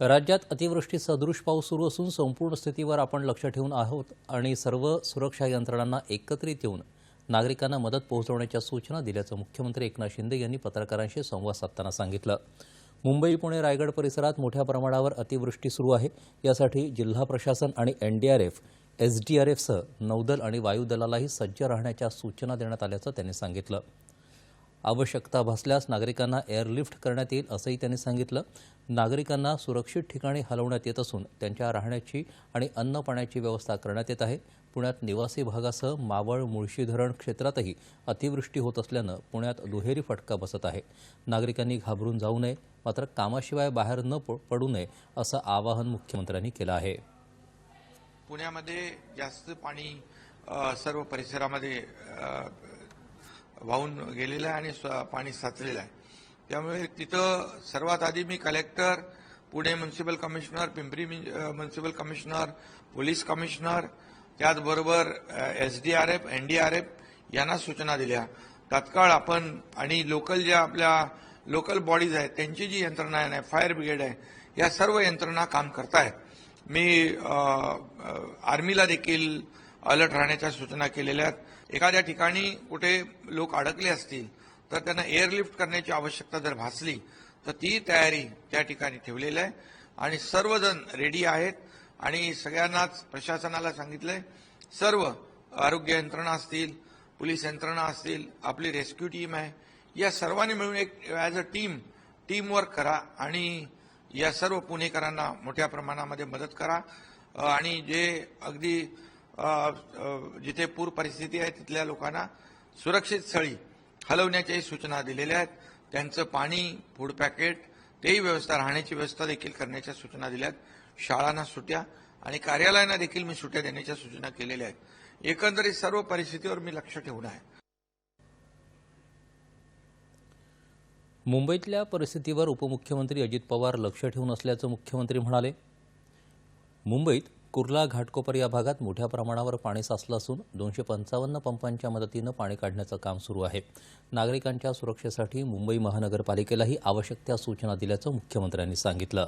राज्यात अतिवृष्टी सदृश पाऊस सुरू असून संपूर्ण स्थितीवर आपण लक्ष ठेवून आहोत आणि सर्व सुरक्षा यंत्रणांना एकत्रित येऊन नागरिकांना मदत पोहोचवण्याच्या सूचना दिल्याचं मुख्यमंत्री एकनाथ शिंदे यांनी पत्रकारांशी संवाद साधताना सांगितलं. मुंबई पुणे रायगड परिसरात मोठ्या प्रमाणावर अतिवृष्टी सुरू आहे. यासाठी जिल्हा प्रशासन आणि एनडीआरएफ एसडीआरएफसह नौदल आणि वायुदलालाही सज्ज राहण्याच्या सूचना देण्यात आल्याचं त्यांनी सांगितलं. आवश्यकता भासल्यास नागरिकांना एअरलिफ्ट करण्यात येईल असंही त्यांनी सांगितलं. नागरिकांना सुरक्षित ठिकाणी हलवण्यात येत असून त्यांच्या राहण्याची आणि अन्न पाण्याची व्यवस्था करण्यात येत आहे. पुण्यात निवासी भागासह मावळ मुळशी धरण क्षेत्रातही अतिवृष्टी होत असल्यानं पुण्यात दुहेरी फटका बसत आहे. नागरिकांनी घाबरून जाऊ नये मात्र कामाशिवाय बाहेर न प- पडू नये असं आवाहन मुख्यमंत्र्यांनी केलं आहे. पुण्यामध्ये जास्त पाणी सर्व परिसरामध्ये वाहून गेलेलं आहे आणि स्व- पाणी साचलेलं आहे. त्यामुळे तिथं सर्वात आधी मी collector Pune municipal commissioner Pimpri municipal commissioner police commissioner त्याचबरोबर S D R F N D R F यांना सूचना दिल्या. तात्काळ आपण आणि लोकल ज्या आपल्या लोकल बॉडीज आहेत त्यांची जी यंत्रणा आहे फायर ब्रिगेड आहे या सर्व यंत्रणा काम करतायत. मी आर्मीला देखील अलर्ट राहण्याच्या सूचना केलेल्या आहेत. एखाद्या ठिकाणी कुठे लोक अडकले असतील तर त्यांना एअरलिफ्ट करण्याची आवश्यकता जर भासली तर ती तयारी त्या ठिकाणी ठेवलेली आहे. आणि सर्वजण रेडी आहेत. आणि सगळ्यांनाच प्रशासनाला सांगितलंय सर्व आरोग्य यंत्रणा असतील पोलीस यंत्रणा असतील आपली रेस्क्यू टीम आहे. या सर्वांनी मिळून एक ॲज अ टीम टीमवर्क करा आणि या सर्व पुणेकरांना मोठ्या प्रमाणामध्ये मदत करा. आणि जे अगदी जिथे पूर परिस्थिती आहे तिथल्या लोकांना सुरक्षित स्थळी हलवण्याच्याही सूचना दिलेल्या आहेत. त्यांचं पाणी फूड पॅकेट तेही व्यवस्था राहण्याची व्यवस्था देखील करण्याच्या सूचना दिल्या आहेत शाळांना सुट्या आणि कार्यालयांना देखील मी सुट्या देण्याच्या सूचना केलेल्या आहेत. एकंदरीत सर्व परिस्थितीवर मी लक्ष ठेवून आहे. मुंबईतल्या परिस्थितीवर उपमुख्यमंत्री अजित पवार लक्ष ठेवून असल्याचं मुख्यमंत्री म्हणाले. मुंबईत कुर्ला घाटकोपर या भागात मोठ्या प्रमाणावर पाणी साचलं असून दोनशे पंचावन्न पंपांच्या मदतीनं पाणी काढण्याचं काम सुरू आहे. नागरिकांच्या सुरक्षेसाठी मुंबई महानगरपालिकेलाही आवश्यक त्या सूचना दिल्याचं मुख्यमंत्र्यांनी सांगितलं.